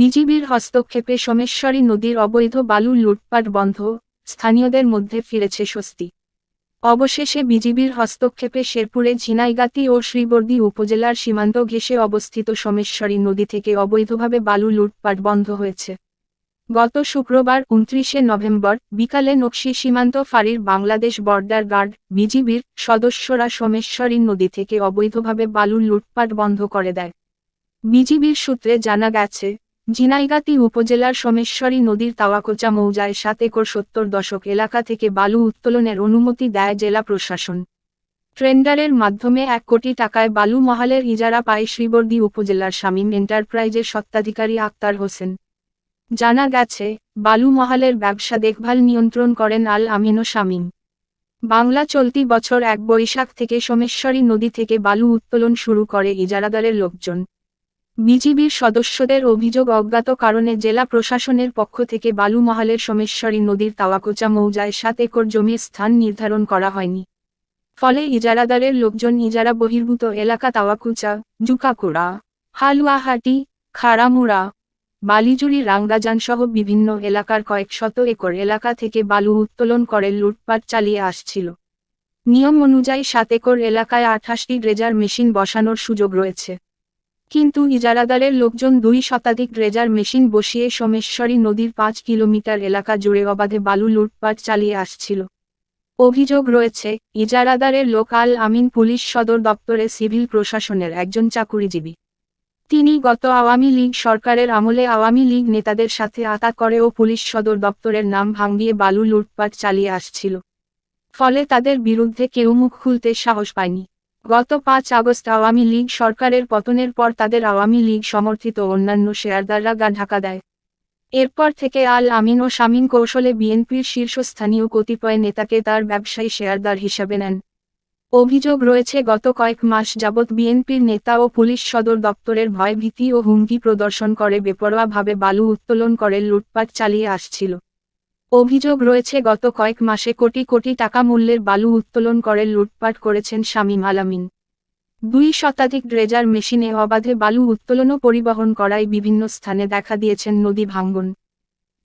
বিজিবির হস্তক্ষেপে সোমেশ্বরী নদীর অবৈধ বালু লুটপাট বন্ধ, স্থানীয়দের মধ্যে ফিরেছে স্বস্তি। অবশেষে বিজিবির হস্তক্ষেপে শেরপুরে ঝিনাইগাতি ও শ্রীবর্দী উপজেলার সীমান্ত ঘেঁষে অবস্থিত সোমেশ্বরী নদী থেকে অবৈধভাবে বালু লুটপাট বন্ধ হয়েছে। গত শুক্রবার উনত্রিশে নভেম্বর বিকালে নকশি সীমান্ত ফাঁড়ির বাংলাদেশ বর্ডার গার্ড বিজিবির সদস্যরা সোমেশ্বরী নদী থেকে অবৈধভাবে বালু লুটপাট বন্ধ করে দেয়। বিজিবির সূত্রে জানা গেছে ঝিনাইগাতি উপজেলার সোমেশ্বরী নদীর তাওয়াকোচা মৌজায় সাত একর সত্তর দশক এলাকা থেকে বালু উত্তোলনের অনুমতি দেয় জেলা প্রশাসন। ট্রেন্ডারের মাধ্যমে এক কোটি টাকায় বালু মহালের ইজারা পায় শ্রীবর্দী উপজেলার শামীম এন্টারপ্রাইজের সত্ত্বাধিকারী আক্তার হোসেন। জানা গেছে, বালু মহালের ব্যবসা দেখভাল নিয়ন্ত্রণ করেন আল আমিন ও শামীম। বাংলা চলতি বছর এক বৈশাখ থেকে সোমেশ্বরী নদী থেকে বালু উত্তোলন শুরু করে ইজারাদারের লোকজন। বিজিবির সদস্যদের অভিযোগ অজ্ঞাত কারণে জেলা প্রশাসনের পক্ষ থেকে বালু মহালের সোমেশ্বরী নদীর তাওয়াকোচা মৌজায় সাত একর জমির স্থান নির্ধারণ করা হয়নি। ফলে ইজারাদারের লোকজন ইজারা বহির্ভূত এলাকা তাওয়াকুচা, জুকাকুড়া, হালুয়াহাটি, খাড়ামুড়া বালিজুড়ি রাঙ্গাজান সহ বিভিন্ন এলাকার কয়েক শত একর এলাকা থেকে বালু উত্তোলন করে লুটপাট চালিয়ে আসছিল। নিয়ম অনুযায়ী সাত একর এলাকায় আঠাশটি ড্রেজার মেশিন বসানোর সুযোগ রয়েছে। কিন্তু ইজারাদারের লোকজন দুই শতাধিক ড্রেজার মেশিন বসিয়ে সোমেশ্বরী নদীর পাঁচ কিলোমিটার এলাকা জুড়ে অবাধে বালু লুটপাট চালিয়ে আসছিল। অভিযোগ রয়েছে, ইজারাদারের লোক আল আমিন পুলিশ সদর দপ্তরে সিভিল প্রশাসনের একজন চাকুরিজীবী। তিনি গত আওয়ামী লীগ সরকারের আমলে আওয়ামী লীগ নেতাদের সাথে আতা করে ও পুলিশ সদর দপ্তরের নাম ভাঙিয়ে বালু লুটপাট চালিয়ে আসছিল। ফলে তাদের বিরুদ্ধে কেউ মুখ খুলতে সাহস পায়নি। গত পাঁচ আগস্ট আওয়ামী লীগ সরকারের পতনের পর তাদের আওয়ামী লীগ সমর্থিত অন্যান্য শেয়ারদাররা গা ঢাকা দেয়। এরপর থেকে আল আমিন ও শামীম কৌশলে বিএনপির শীর্ষস্থানীয় কতিপয় নেতাকে তার ব্যবসায়ী শেয়ারদার হিসাবে নেন। অভিযোগ রয়েছে, গত কয়েক মাস যাবৎ বিএনপির নেতা ও পুলিশ সদর দপ্তরের ভয়ভীতি ও হুমকি প্রদর্শন করে, বেপরোয়াভাবে বালু উত্তোলন করে, লুটপাট চালিয়ে আসছিল। অভিযোগ রয়েছে, গত কয়েক মাসে কোটি কোটি টাকা মূল্যের বালু উত্তোলন করে লুটপাট করেছেন শামীম আলামিন। দুই শতাধিক ড্রেজার মেশিনে অবাধে বালু উত্তোলন পরিবহন করায় বিভিন্ন স্থানে দেখা দিয়েছেন নদী ভাঙ্গন।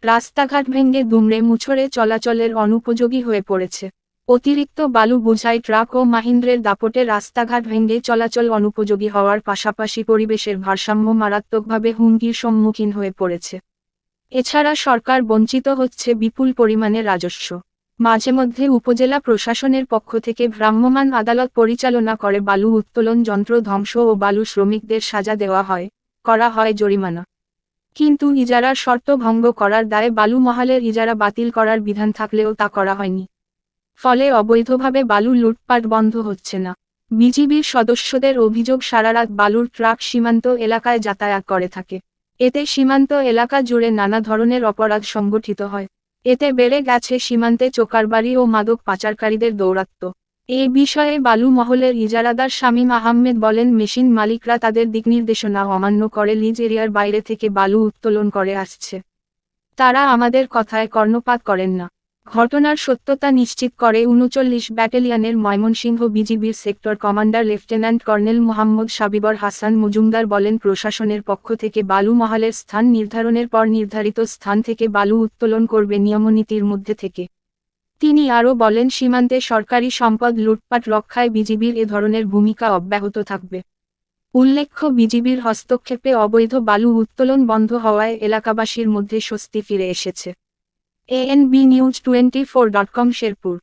রাস্তাঘাট ভেঙে দুমড়ে মুছড়ে চলাচলের অনুপযোগী হয়ে পড়েছে। অতিরিক্ত বালু বোঝাই ট্রাক ও মাহিন্দ্রের দাপটে রাস্তাঘাট ভেঙে চলাচল অনুপযোগী হওয়ার পাশাপাশি পরিবেশের ভারসাম্য মারাত্মকভাবে হুমকির সম্মুখীন হয়ে পড়েছে। এছাড়া সরকার বঞ্চিত হচ্ছে বিপুল পরিমাণে রাজস্ব। মাঝে মধ্যে উপজেলা প্রশাসনের পক্ষ থেকে ভ্রাম্যমাণ আদালত পরিচালনা করে বালু উত্তোলন যন্ত্র ধ্বংস ও বালু শ্রমিকদের সাজা দেওয়া হয়, করা হয় জরিমানা। কিন্তু ইজারার শর্ত ভঙ্গ করার দায়ে বালু মহালের ইজারা বাতিল করার বিধান থাকলেও তা করা হয়নি। ফলে অবৈধভাবে বালু লুটপাট বন্ধ হচ্ছে না। বিজিবির সদস্যদের অভিযোগ সারারাত বালুর ট্রাক সীমান্ত এলাকায় যাতায়াত করে থাকে। এতে সীমান্ত এলাকা জুড়ে নানা ধরনের অপরাধ সংগঠিত হয়। এতে বেড়ে গেছে সীমান্তে চোকারবাড়ি ও মাদক পাচারকারীদের দৌরাত্ম এই বিষয়ে বালু মহলের ইজারাদার শামীম আহমেদ বলেন, মেশিন মালিকরা তাদের দিক নির্দেশনা অমান্য করে লিজ এরিয়ার বাইরে থেকে বালু উত্তোলন করে আসছে। তারা আমাদের কথায় কর্ণপাত করেন না। ঘটনার সত্যতা নিশ্চিত করে উনচল্লিশ ব্যাটালিয়নের ময়মনসিংহ বিজিবির sector commander lieutenant colonel Mohammad Sabbir Hasan Majumder বলেন, প্রশাসনের পক্ষ থেকে বালু মহালের স্থান নির্ধারণের পর নির্ধারিত স্থান থেকে বালু উত্তোলন করবে নিয়মনীতির মধ্যে থেকে। তিনি আরও বলেন, সীমান্তে সরকারি সম্পদ লুটপাট রক্ষায় বিজিবির এ ধরনের ভূমিকা অব্যাহত থাকবে। উল্লেখ্য, বিজিবির হস্তক্ষেপে অবৈধ বালু উত্তোলন বন্ধ হওয়ায় এলাকাবাসীর মধ্যে স্বস্তি ফিরে এসেছে। ANB news twenty four dot com Sherpur